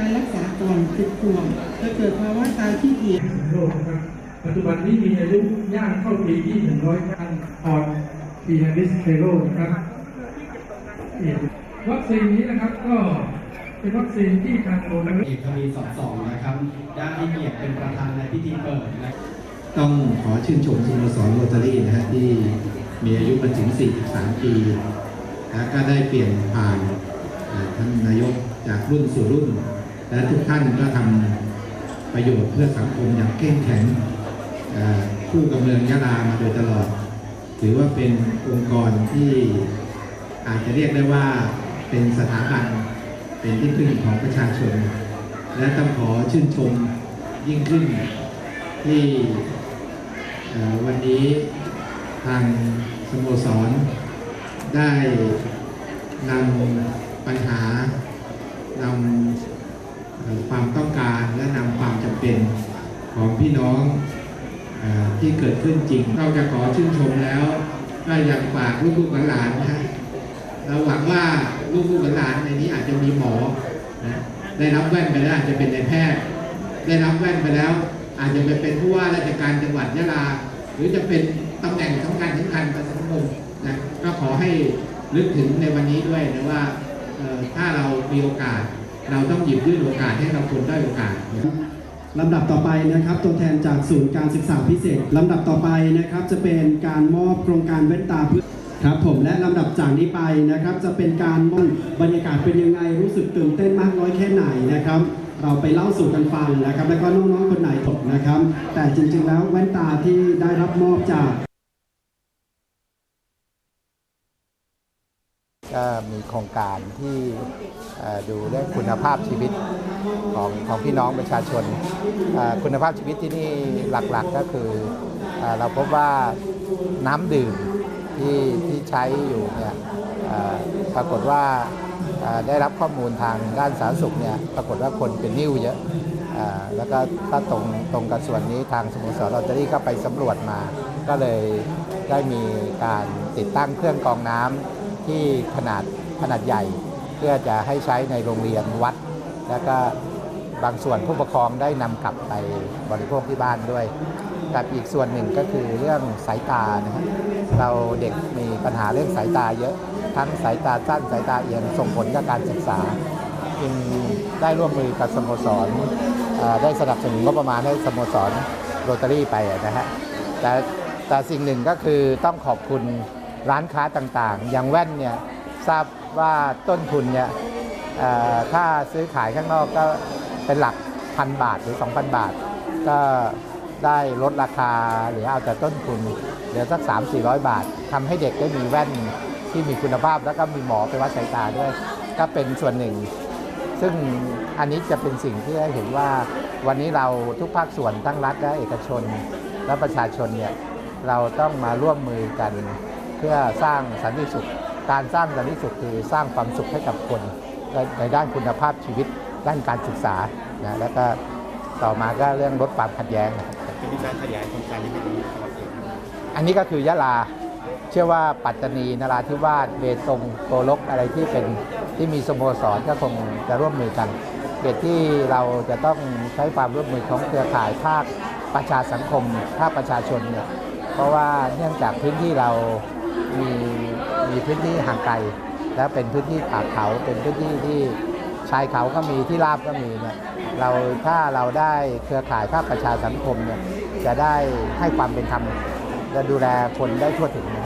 การรักษาก่อนสิบขวบจะเกิดภาวะตาขี้เกียจโลกนะครับ ปัจจุบันนี้มีอายุย่างเข้าปีที่100ครั้งออดปีแฮริสเทโรนะครับวัคซีนนี้นะครับก็เป็นวัคซีนที่ทางโรงเอกทวีสอดส่องนะครับได้ให้เกียรติเป็นประธานในพิธีเปิดนะต้องขอชื่นชมสโมสรโรตารี่นะฮะที่มีอายุมาถึง 43 ปีนะก็ได้เปลี่ยนผ่านท่านนายกจากรุ่นสู่รุ่น และทุกท่านก็ทำประโยชน์เพื่อสังคมอย่างเข้มแข็งคู่กับเมืองยะลามาโดยตลอด ถือว่าเป็นองค์กรที่อาจจะเรียกได้ว่าเป็นสถาบันเป็นที่พึ่งของประชาชน และต้องขอชื่นชมยิ่งขึ้นที่วันนี้ทางสโมสร ได้นำปัญหานำ ความต้องการและนำความจำเป็นของพี่น้องอที่เกิดขึ้นจริงนอกจากขอชื่นชมแล้วก็อยากฝากลูกๆหลานนะเราหวังว่าลูกๆหลานในนี้อาจจะมีหมอนะได้รับแว่นไปแล้วอาจจะเป็นนายแพทย์ ได้รับแว่นไปแล้ว อาจจะไปเป็นผู้ว่าราชการจังหวัดยะลา หรือจะเป็นตำแหน่งสำคัญสำคัญประสังคมนะก็ขอให้ลึกถึงในวันนี้ด้วยนะว่าถ้าเรามีโอกาส เราต้องหยิบยื่นโอกาสให้เราคนได้โอกาสนะครับลำดับต่อไปนะครับ ตัวแทนจากศูนย์การศึกษาพิเศษลำดับต่อไปนะครับ จะเป็นการมอบโครงการแว่นตาเพื่อครับผมและลำดับจากนี้ไปนะครับ จะเป็นการมอบบรรยากาศเป็นยังไงรู้สึกตื่นเต้นมากน้อยแค่ไหนนะครับ เราไปเล่าสู่กันฟังนะครับ แล้วก็น้องๆคนไหนตกนะครับ แต่จริงๆแล้วแว่นตาที่ได้รับมอบจาก ก็มีโครงการที่ดูเรื่องคุณภาพชีวิตของของพี่น้องประชาชน คุณภาพชีวิตที่นี่หลักๆก็คือเอ่อเราพบว่าน้ำดื่มที่ที่ใช้อยู่เนี่ยปรากฏว่าได้รับข้อมูลทางด้านสาธารณสุขเนี่ยปรากฏว่าคนเป็นนิ่วเยอะอ่อแล้วก็ถ้าตรงตรงกับส่วนนี้ทางสโมสรลอตเตอรี่ก็ไปสำรวจมา ก็เลยได้มีการติดตั้งเครื่องกรองน้ำ ที่ขนาดขนาดใหญ่ เพื่อจะให้ใช้ในโรงเรียนวัด แล้วก็บางส่วนผู้ปกครองได้นำกลับไปบริโภคที่บ้านด้วย กับอีกส่วนหนึ่งก็คือเรื่องสายตานะครเราเด็กมีปัญหาเรื่องสายตาเยอะทั้งสายตาสั้นสายตาเอียงส่งผลกับการศึกษาจึงได้ร่วมมือกับสโมสรได้สนับสนุนงบประมาณให้สโมสรโรตารี่ไปนะฮะแต่แต่สิ่งหนึ่งก็คือต้องขอบคุณ ร้านค้าต่างๆ อย่างแว่นเนี่ยทราบว่าต้นทุนเนี่ยถ้าซื้อขายข้างนอกก็เป็นหลักพันบาทหรือ 2,000 บาท ก็ได้ลดราคาหรือเอาแต่ต้นทุนเหลือสัก 3 4 0 0 บาททำให้เด็กได้มีแว่นที่มีคุณภาพแล้วก็มีหมอไปวัดสายตาด้วย ก็เป็นส่วนหนึ่ง ซึ่งอันนี้จะเป็นสิ่งที่ให้เห็นว่าวันนี้เราทุกภาคส่วนทั้งรัฐและเอกชนและประชาชนเนี่ยเราต้องมาร่วมมือกัน เพื่อสร้างสันติสุข การสร้างสันติสุขคือสร้างความสุขให้กับคนในด้านคุณภาพชีวิตด้านการศึกษานะแล้วก็ต่อมาก็เรื่องลดความขัดแย้งนะครับจะมีการขยายโครงการนี้ไปถึงจังหวัดอื่นอันนี้ก็คือยะลาเชื่อว่าปัตตานีนราธิวาสเบตงโกลกอะไรที่เป็นที่มีสโมสรก็คงจะร่วมมือกันเหตุที่เราจะต้องใช้ความร่วมมือของเครือข่ายภาคประชาสังคมภาคประชาชนเนี่ยเพราะว่าเนื่องจากพื้นที่เรา มีมีพื้นที่ห่างไกล และเป็นพื้นที่ป่าเขาเป็นพื้นที่ที่ชายเขาก็มีที่ราบก็มีเนี่ยเราถ้าเราได้เครือข่ายภาคประชาสังคมเนี่ยจะได้ให้ความเป็นธรรมจะดูแลคนได้ทั่วถึงนะ